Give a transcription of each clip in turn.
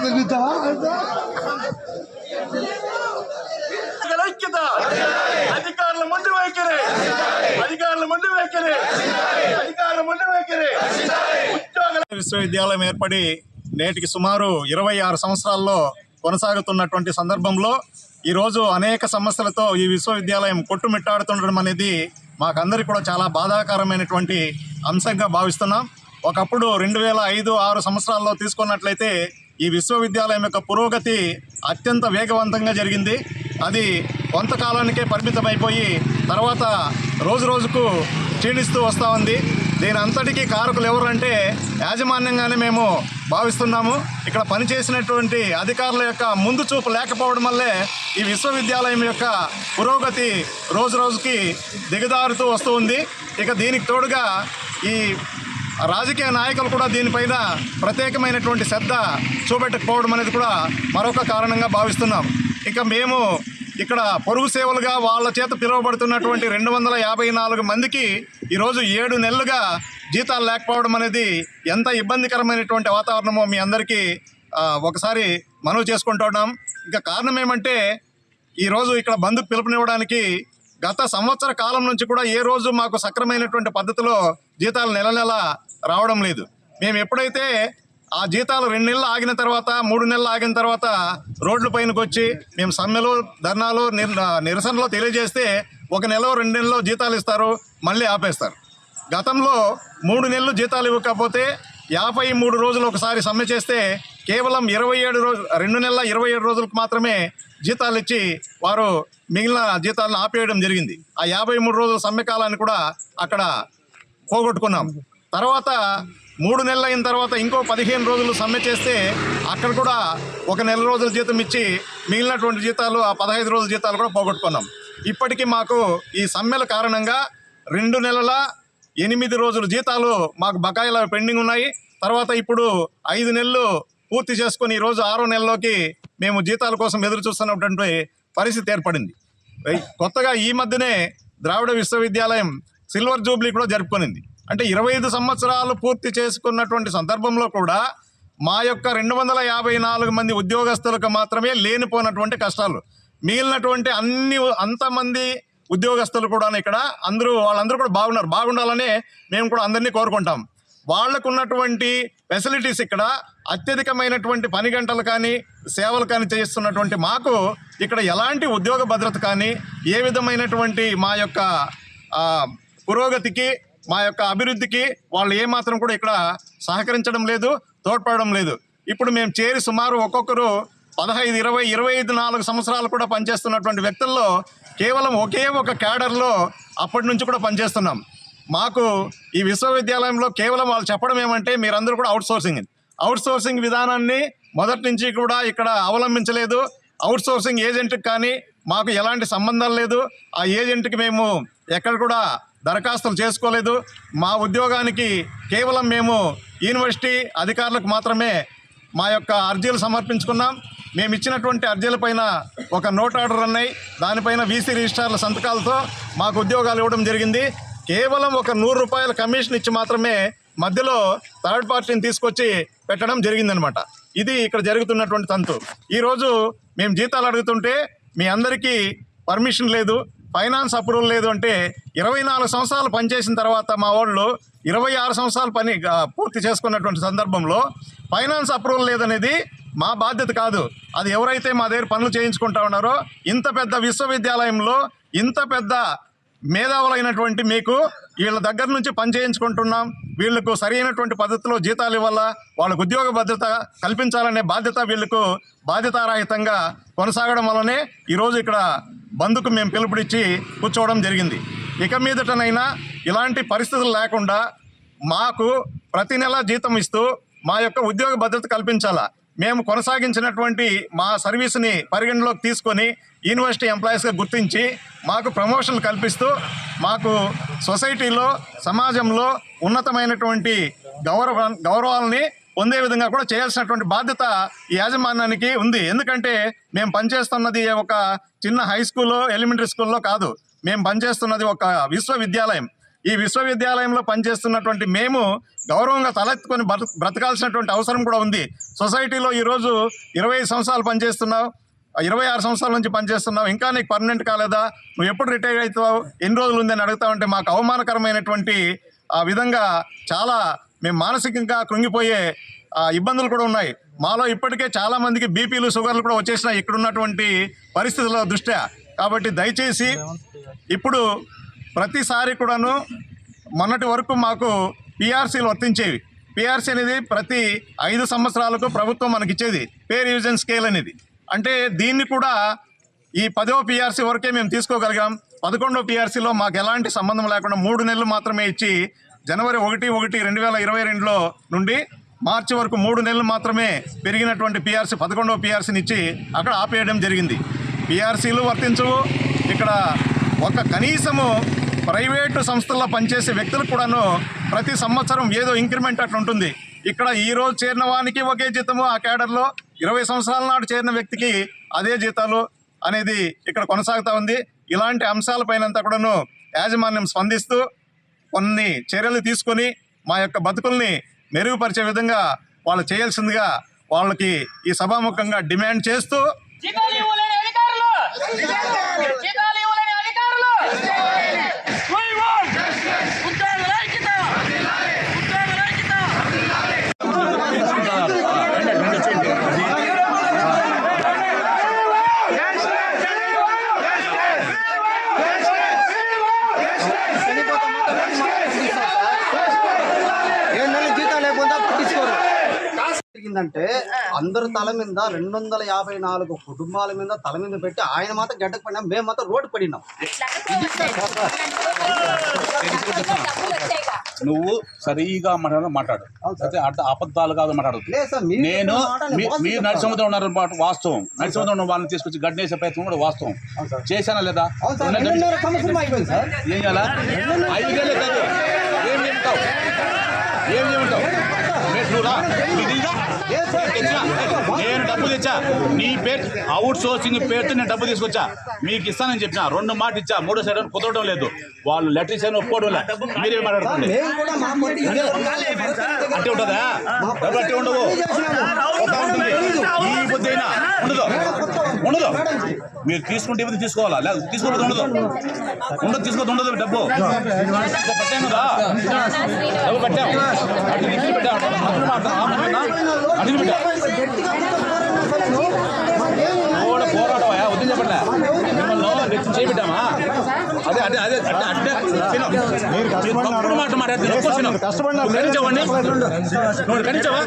గంట తగ్గిస్తావా ఐక్యత అధికారుల ముందు వైఖరి. అధికారుల ముందు వైఖరి. అధికారుల ముందు వైఖరి. ఉద్యోగుల విశ్వవిద్యాలయం ఏర్పడి నేటికి సుమారు ఇరవై ఆరు సంవత్సరాల్లో కొనసాగుతున్నటువంటి సందర్భంలో ఈరోజు అనేక సమస్యలతో ఈ విశ్వవిద్యాలయం కొట్టుమిట్టాడుతుండడం అనేది మాకందరికి కూడా చాలా బాధాకరమైనటువంటి అంశంగా భావిస్తున్నాం. ఒకప్పుడు రెండు వేల ఐదు ఆరు సంవత్సరాల్లో తీసుకున్నట్లయితే ఈ విశ్వవిద్యాలయం యొక్క పురోగతి అత్యంత వేగవంతంగా జరిగింది. అది కొంతకాలానికే పరిమితమైపోయి తర్వాత రోజు రోజుకు క్షీణిస్తూ వస్తూ ఉంది. దీని అంతటికీ కారకులు ఎవరంటే యాజమాన్యంగానే మేము భావిస్తున్నాము. ఇక్కడ పనిచేసినటువంటి అధికారుల యొక్క ముందు చూపు లేకపోవడం వల్లే ఈ విశ్వవిద్యాలయం యొక్క పురోగతి రోజు రోజుకి దిగదారుతూ వస్తూ ఉంది. ఇక దీనికి తోడుగా ఈ రాజకీయ నాయకులు కూడా దీనిపైన ప్రత్యేకమైనటువంటి శ్రద్ధ చూపెట్టకపోవడం అనేది కూడా మరొక కారణంగా భావిస్తున్నాం. ఇక మేము ఇక్కడ పొరుగు సేవలుగా వాళ్ళ చేత పిలువబడుతున్నటువంటి రెండు వందల యాభై నాలుగు మందికి ఈరోజు ఏడు నెలలుగా జీతాలు లేకపోవడం అనేది ఎంత ఇబ్బందికరమైనటువంటి వాతావరణమో మీ అందరికీ ఒకసారి మనవి చేసుకుంటున్నాం ఇంకా కారణం ఏమంటే ఈరోజు ఇక్కడ బంధుకు పిలుపునివ్వడానికి గత సంవత్సర కాలం నుంచి కూడా ఏ రోజు మాకు సక్రమైనటువంటి పద్ధతిలో జీతాలు నెల నెల రావడం లేదు. మేము ఎప్పుడైతే ఆ జీతాలు రెండు నెలలు ఆగిన తర్వాత మూడు నెలలు ఆగిన తర్వాత రోడ్ల పైనకి వచ్చి మేము సమ్మెలు ధర్నాలు నిర్ నిరసనలో తెలియజేస్తే ఒక నెల రెండు నెలలో జీతాలు ఇస్తారు మళ్ళీ ఆపేస్తారు. గతంలో మూడు నెలలు జీతాలు ఇవ్వకపోతే యాభై మూడు రోజులు ఒకసారి సమ్మె చేస్తే కేవలం ఇరవై ఏడు రోజు రెండు నెలల ఇరవై ఏడు రోజులకు మాత్రమే జీతాలు ఇచ్చి వారు మిగిలిన జీతాలను ఆపేయడం జరిగింది. ఆ యాభై మూడు రోజుల సమ్మెకాలాన్ని కూడా అక్కడ పోగొట్టుకున్నాం. తర్వాత మూడు నెలలు అయిన తర్వాత ఇంకో పదిహేను రోజులు సమ్మె చేస్తే అక్కడ కూడా ఒక నెల రోజుల జీతం ఇచ్చి మిగిలినటువంటి జీతాలు ఆ పదహైదు రోజుల జీతాలు కూడా పోగొట్టుకున్నాం. ఇప్పటికీ మాకు ఈ సమ్మెల కారణంగా రెండు నెలల ఎనిమిది రోజుల జీతాలు మాకు బకాయిలు పెండింగ్ ఉన్నాయి. తర్వాత ఇప్పుడు ఐదు నెలలు పూర్తి చేసుకుని ఈరోజు ఆరో నెలలోకి మేము జీతాల కోసం ఎదురు చూస్తున్నటువంటి పరిస్థితి ఏర్పడింది. కొత్తగా ఈ మధ్యనే ద్రావిడ విశ్వవిద్యాలయం సిల్వర్ జూబ్లీ కూడా జరుపుకునింది. అంటే ఇరవై ఐదు సంవత్సరాలు పూర్తి చేసుకున్నటువంటి సందర్భంలో కూడా మా యొక్క రెండు వందల యాభై నాలుగు మంది ఉద్యోగస్తులకు మాత్రమే లేనిపోయినటువంటి కష్టాలు. మిగిలినటువంటి అన్ని అంతమంది ఉద్యోగస్తులు కూడా ఇక్కడ అందరూ వాళ్ళందరూ కూడా బాగున్నారు. బాగుండాలనే మేము కూడా అందరినీ కోరుకుంటాం. వాళ్ళకు ఉన్నటువంటి ఫెసిలిటీస్ ఇక్కడ అత్యధికమైనటువంటి పని గంటలు కానీ సేవలు కానీ చేస్తున్నటువంటి మాకు ఇక్కడ ఎలాంటి ఉద్యోగ భద్రత కానీ ఏ విధమైనటువంటి మా యొక్క పురోగతికి మా యొక్క అభివృద్ధికి వాళ్ళు ఏమాత్రం కూడా ఇక్కడ సహకరించడం లేదు తోడ్పడడం లేదు. ఇప్పుడు మేము చేరి సుమారు ఒక్కొక్కరు పదహైదు ఇరవై ఇరవై ఐదు నాలుగు సంవత్సరాలు కూడా పనిచేస్తున్నటువంటి వ్యక్తుల్లో కేవలం ఒకే ఒక క్యాడర్లో అప్పటి నుంచి కూడా పనిచేస్తున్నాం. మాకు ఈ విశ్వవిద్యాలయంలో కేవలం వాళ్ళు చెప్పడం ఏమంటే మీరందరూ కూడా అవుట్ సోర్సింగ్ అవుట్ సోర్సింగ్ విధానాన్ని మొదటి నుంచి కూడా ఇక్కడ అవలంబించలేదు. అవుట్ సోర్సింగ్ ఏజెంట్కి కానీ మాకు ఎలాంటి సంబంధం లేదు. ఆ ఏజెంట్కి మేము ఎక్కడ కూడా దరఖాస్తులు చేసుకోలేదు. మా ఉద్యోగానికి కేవలం మేము యూనివర్సిటీ అధికారులకు మాత్రమే మా యొక్క అర్జీలు సమర్పించుకున్నాం. మేము ఇచ్చినటువంటి అర్జీలపైన ఒక నోట్ ఆర్డర్ అన్నాయి. దానిపైన వీసీ రిజిస్ట్రార్ల సంతకాలతో మాకు ఉద్యోగాలు ఇవ్వడం జరిగింది. కేవలం ఒక నూరు రూపాయల కమిషన్ ఇచ్చి మాత్రమే మధ్యలో థర్డ్ పార్టీని తీసుకొచ్చి పెట్టడం జరిగిందనమాట. ఇది ఇక్కడ జరుగుతున్నటువంటి తంతు. ఈరోజు మేము జీతాలు అడుగుతుంటే మీ అందరికీ పర్మిషన్ లేదు ఫైనాన్స్ అప్రూవల్ లేదు అంటే ఇరవై నాలుగు సంవత్సరాలు పనిచేసిన తర్వాత మా వాళ్ళు ఇరవై ఆరు సంవత్సరాలు పని పూర్తి చేసుకున్నటువంటి సందర్భంలో ఫైనాన్స్ అప్రూవల్ లేదనేది మా బాధ్యత కాదు. అది ఎవరైతే మా దగ్గర పనులు చేయించుకుంటా ఉన్నారో ఇంత పెద్ద విశ్వవిద్యాలయంలో ఇంత పెద్ద మేధావులైనటువంటి మీకు వీళ్ళ దగ్గర నుంచి పని చేయించుకుంటున్నాం. వీళ్ళకు సరైనటువంటి పద్ధతిలో జీతాలు ఇవ్వాలా? వాళ్ళకు ఉద్యోగ భద్రత కల్పించాలనే బాధ్యత వీళ్ళకు బాధ్యతారాహితంగా కొనసాగడం వల్లనే ఈరోజు ఇక్కడ బంధుకు మేము పిలుపునిచ్చి కూర్చోవడం జరిగింది. ఇక మీదటనైనా ఇలాంటి పరిస్థితులు లేకుండా మాకు ప్రతి నెల జీతం ఇస్తూ మా యొక్క ఉద్యోగ భద్రత కల్పించాలా? మేము కొనసాగించినటువంటి మా సర్వీస్ని పరిగణలోకి తీసుకొని యూనివర్సిటీ ఎంప్లాయీస్గా గుర్తించి మాకు ప్రమోషన్లు కల్పిస్తూ మాకు సొసైటీలో సమాజంలో ఉన్నతమైనటువంటి గౌరవ గౌరవాలని పొందే విధంగా కూడా చేయాల్సినటువంటి బాధ్యత ఈ యాజమాన్యానికి ఉంది. ఎందుకంటే మేము పనిచేస్తున్నది ఒక చిన్న హై స్కూల్లో ఎలిమెంటరీ స్కూల్లో కాదు. మేము పనిచేస్తున్నది ఒక విశ్వవిద్యాలయం. ఈ విశ్వవిద్యాలయంలో పనిచేస్తున్నటువంటి మేము గౌరవంగా తలెత్తుకొని బ్రత బ్రతకాల్సినటువంటి అవసరం కూడా ఉంది. సొసైటీలో ఈరోజు ఇరవై ఐదు సంవత్సరాలు పనిచేస్తున్నావు ఇరవై ఆరు సంవత్సరాల నుంచి పనిచేస్తున్నావు. ఇంకా నీకు పర్మనెంట్ కాలేదా? నువ్వు ఎప్పుడు రిటైర్ అవుతావు? ఎన్ని రోజులు ఉందని అడుగుతావంటే మాకు అవమానకరమైనటువంటి ఆ విధంగా చాలా మేము మానసికంగా కృంగిపోయే ఇబ్బందులు కూడా ఉన్నాయి. మాలో ఇప్పటికే చాలా మందికి బీపీలు షుగర్లు కూడా వచ్చేసినాయి ఇక్కడ ఉన్నటువంటి పరిస్థితుల దృష్ట్యా. కాబట్టి దయచేసి ఇప్పుడు ప్రతిసారి కూడాను మొన్నటి వరకు మాకు పిఆర్సీలు వర్తించేవి. పిఆర్సీ అనేది ప్రతి ఐదు సంవత్సరాలకు ప్రభుత్వం మనకి ఇచ్చేది పే రివిజన్ స్కేల్ అనేది. అంటే దీన్ని కూడా ఈ పదవ పిఆర్సీ వరకే మేము తీసుకోగలిగాం. పదకొండో పిఆర్సీలో మాకు ఎలాంటి సంబంధం లేకుండా మూడు నెలలు మాత్రమే ఇచ్చి జనవరి ఒకటి ఒకటి రెండు వేల ఇరవై రెండులో నుండి మార్చి వరకు మూడు నెలలు మాత్రమే పెరిగినటువంటి పిఆర్సీ పదకొండవ పిఆర్సీని ఇచ్చి అక్కడ ఆపేయడం జరిగింది. పిఆర్సీలు వర్తించవు. ఇక్కడ ఒక కనీసము ప్రైవేటు సంస్థల్లో పనిచేసే వ్యక్తులు కూడాను ప్రతి సంవత్సరం ఏదో ఇంక్రిమెంట్ అట్లా ఉంటుంది. ఇక్కడ ఈ రోజు చేరిన వానికి ఒకే జీతము ఆ కేడర్లో ఇరవై సంవత్సరాల నాడు చేరిన వ్యక్తికి అదే జీతాలు అనేది ఇక్కడ కొనసాగుతూ ఉంది. ఇలాంటి అంశాలపైనంతా కూడాను యాజమాన్యం స్పందిస్తూ కొన్ని చర్యలు తీసుకొని మా యొక్క బతుకుల్ని మెరుగుపరిచే విధంగా వాళ్ళు చేయాల్సిందిగా వాళ్ళకి ఈ సభాముఖంగా డిమాండ్ చేస్తూ జీతాలు ఇవ్వలేని అధికారులు జీతాలు ఇవ్వలేని అధికారులు We want ఉద్యోగుల ఐక్యత ఉద్యోగుల ఐక్యత ఏడు నెలల జీతం లేకుండా పట్టించుకోరు జరిగిందంటే అందరు తల మీద రెండు వందల యాభై నాలుగు కుటుంబాల మీద తల మీద పెట్టి ఆయన మాత్రం గడ్డకు పడినాం మేము మాత్రం రోడ్డు పడినాం. నువ్వు సరిగా మాట్లాడ మాట్లాడు. అయితే అర్థ అబద్ధాలు కాదు మాట్లాడదు. లేదు సార్ మీరు నేను మీరు. నడిచముద్రం ఉన్నారు మాట వాస్తవం. నడిచముద్రం ఉన్న వాళ్ళని తీసుకొచ్చి గడ్డేసే ప్రయత్నం కూడా వాస్తవం. చేశానా లేదా? అవును సార్ ఉన్న గడ్డి- రెండున్నర సంవత్సరం అయిపోయింది సార్ ఏం చేయాలా ఐదుగేలే కాదు ఏం చెప్తావు ఏం చెబుతావు నువ్వు రా? తెచ్చా. నేను డబ్బు తెచ్చా. నీ పేరు అవుట్ సోర్సింగ్ పేరుతో నేను డబ్బు తీసుకొచ్చా. మీకు ఇస్తానని చెప్పిన. రెండు మాట ఇచ్చా. మూడో సైడ్ కుదరడం లేదు. వాళ్ళు లెటర్ ఇచ్చాను ఒప్పుకోవడం లేదు. మీరే మాట్లాడుతుంది అంటే ఉంటుందా? డబ్బు అంటే ఉండవు ఈ బుద్ధి అయినా ఉండదు. ఉండదు. మీరు తీసుకుంటే ఇవి తీసుకోవాలా? లేదు తీసుకోకపోతే ఉండదు. ఉండదు తీసుకోవద్దు ఉండదు డబ్బు. పెట్టాం కదా డబ్బు పెట్టాం పోరాటమా వద్దు చెప్పట్లే. మిమ్మల్ని చేపెట్టామా అదే అదే అదే తిను. మీరు తప్పుడు మాట మాట్లాడితే ఒక్కో తిను. నువ్వు ఖండించావండి నువ్వు ఖండించావా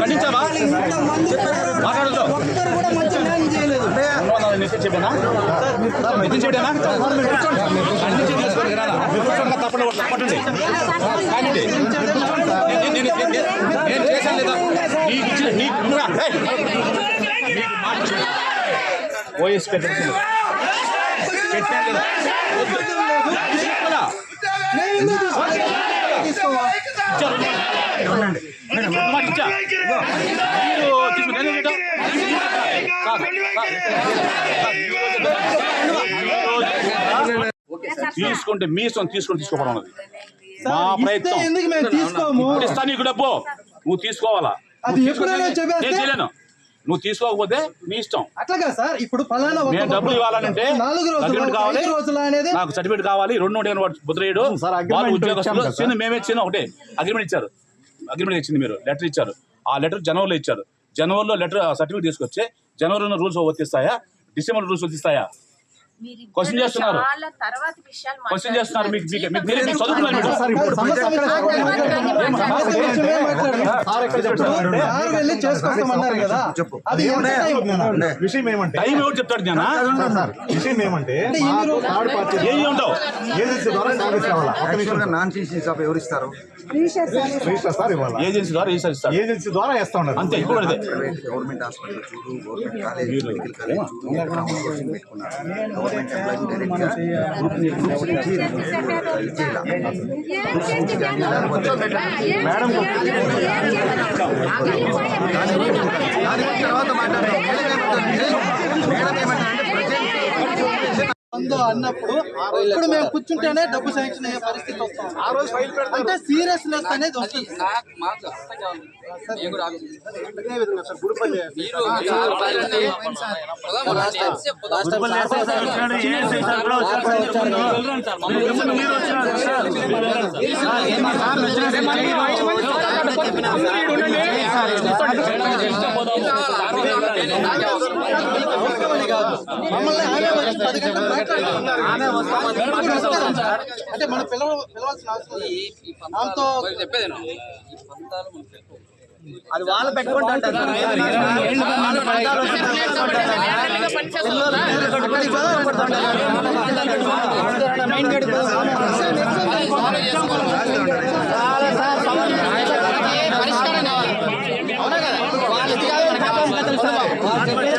ఖండించావా మాట్లాడదు నెత్తి చెప్పానా? తప్పని పట్టండి. నేను- చేశాను లేదా? నీకు ఇచ్చిన నీకు ఓఎస్ పెట్టాను పెట్టాను లేదా వద్దు. తీసుకోరా. ఇచ్చారు. రెండు మాట ఇచ్చా. మీరు తీసుకుని నేను పెట్టా. కాదు, కాదు. తీసుకుంటే మీ ఇష్టం తీసుకొని తీసుకోవడం అన్నది. మా ప్రయత్నం. ఎందుకు మేము తీసుకోము? ఇప్పుడు ఇస్తా నీకు డబ్బు. నువ్వు తీసుకోవాలా? అది నువ్వు ఎప్పుడైనా తీసుకుంటే చెప్పేస్తే- నేను చేయలేను. నువ్వు తీసుకోకపోతే నీ ఇష్టం. అట్లాగా సార్ ఇప్పుడు ఫలానా ఒక నేను డబ్బులు ఇవ్వాలంటే నాలుగు రోజులు అగ్రిమెంట్ కావాలి. ఐదు రోజులు అనేది నాకు సర్టిఫికేట్ కావాలి. రెండు సార్, అగ్రిమెంట్ వాళ్ళు ఇచ్చాం ఉద్యోగస్తులు కదా. చిన్న మేమే చిన్న ఒకటే. అగ్రిమెంట్ ఇచ్చారు. అగ్రిమెంట్ ఇచ్చింది మీరు. లెటర్ ఇచ్చారు. ఆ లెటర్ జనవరిలో ఇచ్చారు. జనవరిలో లెటర్ సర్టిఫికేట్ తీసుకొచ్చి జనవరిలో రూల్స్ వర్తిస్తాయా? డిసెంబర్ రూల్స్ వర్తిస్తాయా? Question చేస్తున్నారు. చాలా తర్వాత విషయాలు క్వశ్చన్ చేస్తున్నారు మీకు మీరు విషయం ఏమంటే టైం ఎవరు చెప్తాడు జ్ఞాన? విషయం ఏమంటే ఏం ఉంటావు. ఏజెన్సీ ద్వారా ఎవరు ఇస్తారు ఏజెన్సీ ద్వారా ఏజెన్సీ ద్వారా వేస్తా ఉన్నారు. అంతే ఇప్పుడు గవర్నమెంట్ హాస్పిటల్ చూడు government college medical college government employees డైరెక్ట్గా గురించి తర్వాత మాట్లాడదాం మేడం ఏమంటారు మేడం ఏమంటారు అంటే ప్రజెంట్ ఉందో అన్నప్పుడు ఇప్పుడు మేము కూర్చుంటేనే డబ్బు శాంక్షన్ అయ్యే పరిస్థితి వస్తాం అంటే సీరియస్నెస్ అనేది వస్తుంది కాదు మమ్మల్ని ఆమె వచ్చి పది గంటలు మాట్లాడారు అంటే మన పిలవ పిలవాల్సిన అవసరం లేదు. చెప్పేది అది వాళ్ళు పెట్టుకుంటారు పరిష్కారం కావాలి అవునా కదా కాదు